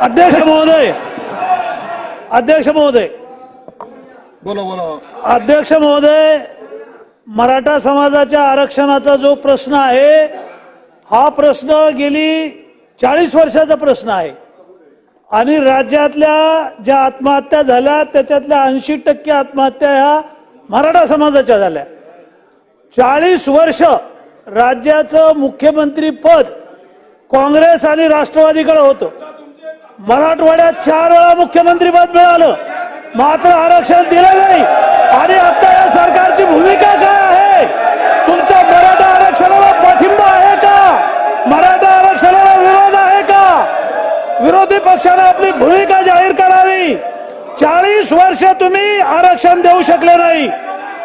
अध्यक्ष महोदय. अध्यक्ष महोदय. बोला बोला. अध्यक्ष महोदय मराठा समाजाच्या आरक्षणाचा जो प्रश्न आहे हा प्रश्न गेली चाळीस वर्षाचा प्रश्न आहे. आणि राज्यातल्या ज्या आत्महत्या झाल्या त्याच्यातल्या ऐंशी टक्के आत्महत्या ह्या मराठा समाजाच्या झाल्या. चाळीस वर्ष राज्याचं मुख्यमंत्री पद काँग्रेस आणि राष्ट्रवादीकडे होतं. मराठवाड्यात चार वेळा मुख्यमंत्री पद मिळालं. मात्र आरक्षण दिलं नाही. आणि आता या सरकारची भूमिका काय आहे? तुमचा मराठा आरक्षणाला पाठिंबा आहे का? मराठा आरक्षणाला विरोध आहे का? विरोधी पक्षाने आपली भूमिका जाहीर करावी. चाळीस वर्ष तुम्ही आरक्षण देऊ शकले नाही.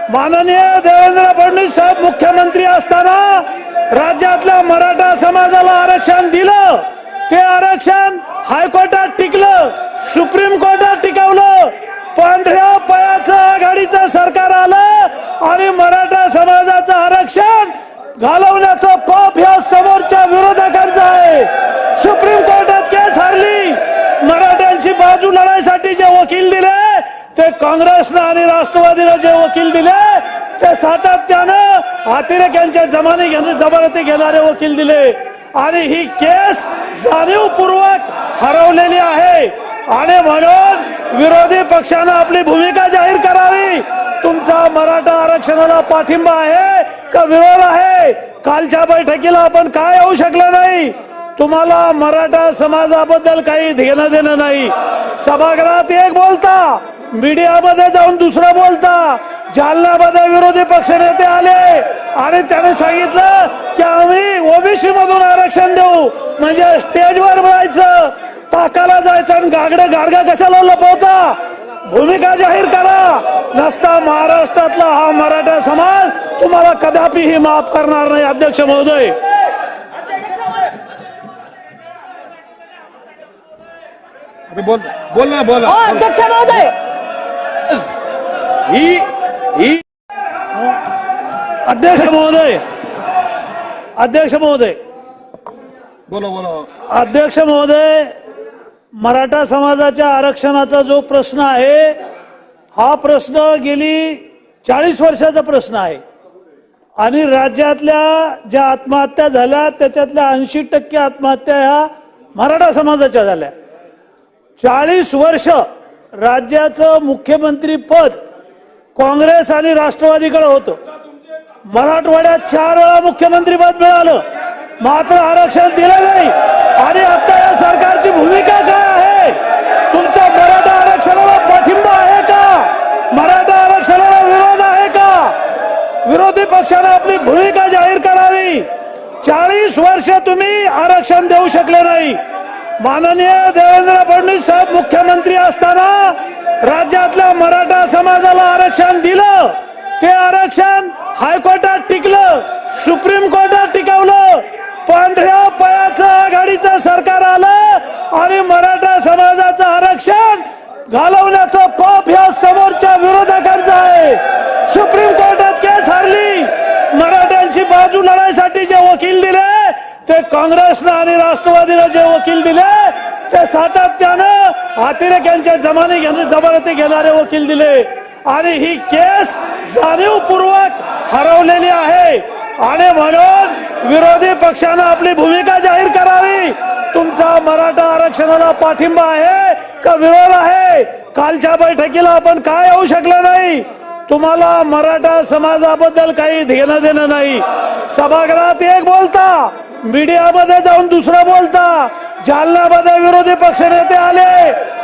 माननीय देवेंद्र फडणवीस साहेब मुख्यमंत्री असताना राज्यातल्या मराठा समाजाला आरक्षण दिलं. ते आरक्षण हायकोर्टात टिकलं सुप्रीम कोर्टात टिकवलं. पांढऱ्या पयाचं आघाडीचं सरकार आलं आणि मराठा समाजाचं आरक्षण घालवण्याचं पाप ह्या समोरच्या विरोधकांचं आहे. सुप्रीम कोर्टात केस हरली. मराठ्यांची बाजू लढाईसाठी जे वकील दिले ते काँग्रेसनं आणि राष्ट्रवादीनं जे वकील दिले ते सातत्यानं अतिरेक्यांच्या जमाने घेणे जमानती घेणारे वकील दिले. आणि ही केस जाणीवपूर्वक हरवलेली आहे. आणि म्हणून विरोधी पक्षानं आपली भूमिका जाहीर करावी. तुमचा मराठा आरक्षणाला पाठिंबा आहे का विरोध आहे? कालच्या बैठकीला आपण काय येऊ शकलं नाही? तुम्हाला मराठा समाजाबद्दल काही घेणं देणं नाही. सभागृहात एक बोलता मीडियामध्ये जाऊन दुसरं बोलता. जालन्यामध्ये विरोधी पक्ष नेते आले आणि त्याने सांगितलं की आम्ही ओबीसी मधून आरक्षण देऊ. म्हणजे स्टेजवर जायचं ताकाला जायचं आणि गागडे गाडगा कशाला लपवता? भूमिका जाहीर करा. नसता महाराष्ट्रातला हा मराठा समाज तुम्हाला कदापिही माफ करणार नाही अध्यक्ष महोदय. अरे बोल बोल ना बोला हो अध्यक्ष महोदय. ही ही अध्यक्ष महोदय अध्यक्ष महोदय बोला बोला अध्यक्ष महोदय मराठा समाजाच्या आरक्षणाचा जो प्रश्न आहे हा प्रश्न गेली चाळीस वर्षाचा प्रश्न आहे. आणि राज्यातल्या ज्या आत्महत्या झाल्या त्याच्यातल्या ऐंशी टक्के आत्महत्या ह्या मराठा समाजाच्या झाल्या. चाळीस वर्ष राज्याचं मुख्यमंत्री पद काँग्रेस आणि राष्ट्रवादीकडे होतं. मराठवाड्यात चार वेळा मुख्यमंत्री पद मिळालं. मात्र आरक्षण दिलं नाही. आणि आता या सरकारची भूमिका काय आहे? तुमचा मराठा आरक्षणाला पाठिंबा आहे का? मराठा आरक्षणाला विरोध आहे का? विरोधी पक्षाने आपली भूमिका जाहीर करावी. चाळीस वर्ष तुम्ही आरक्षण देऊ शकले नाही. माननीय देवेंद्र फडणवीस साहेब मुख्यमंत्री असताना राज्यातल्या मराठा समाजाला आरक्षण दिलं. ते आरक्षण हायकोर्टात टिकलं सुप्रीम कोर्टात टिकवलं. पांढऱ्या पयाचं आघाडीचं सरकार आलं आणि मराठा समाजाचं आरक्षण घालवण्याचं पाप ह्या समोरच्या विरोधकांचं आहे. सुप्रीम कोर्टात केस हरली. मराठ्यांची बाजू लढाईसाठी जे वकील दिले ते काँग्रेसनं आणि राष्ट्रवादीनं जे वकील दिले ते सातत्यानं अतिरेक्यांच्या जमाने घेणे जमानती घेणारे वकील दिले. आणि ही केस जाणीवपूर्वक हरवलेली आहे. आणि म्हणून विरोधी पक्षानं आपली भूमिका जाहीर करावी. तुमचा मराठा आरक्षणाला पाठिंबा आहे का विरोध आहे? कालच्या बैठकीला आपण काय येऊ शकलं नाही? तुम्हाला मराठा समाजाबद्दल काही घेणं देणं नाही. सभागृहात एक बोलता मीडियामध्ये जाऊन दुसरं बोलता. जालन्यामध्ये विरोधी पक्ष नेते आले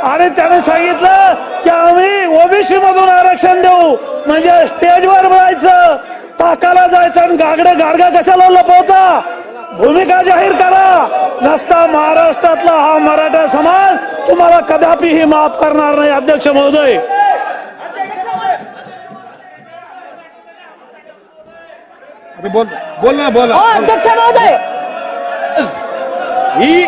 आणि त्याने सांगितलं की आम्ही ओबीसी मधून आरक्षण देऊ. म्हणजे स्टेजवर जायचं ताकाला जायचं आणि गागडे गाडगा कशाला लपवता? भूमिका जाहीर करा. नसता महाराष्ट्रातला हा मराठा समाज तुम्हाला कदापिही माफ करणार नाही अध्यक्ष महोदय. बोल बोल ना बोला हो अध्यक्ष महोदय. ही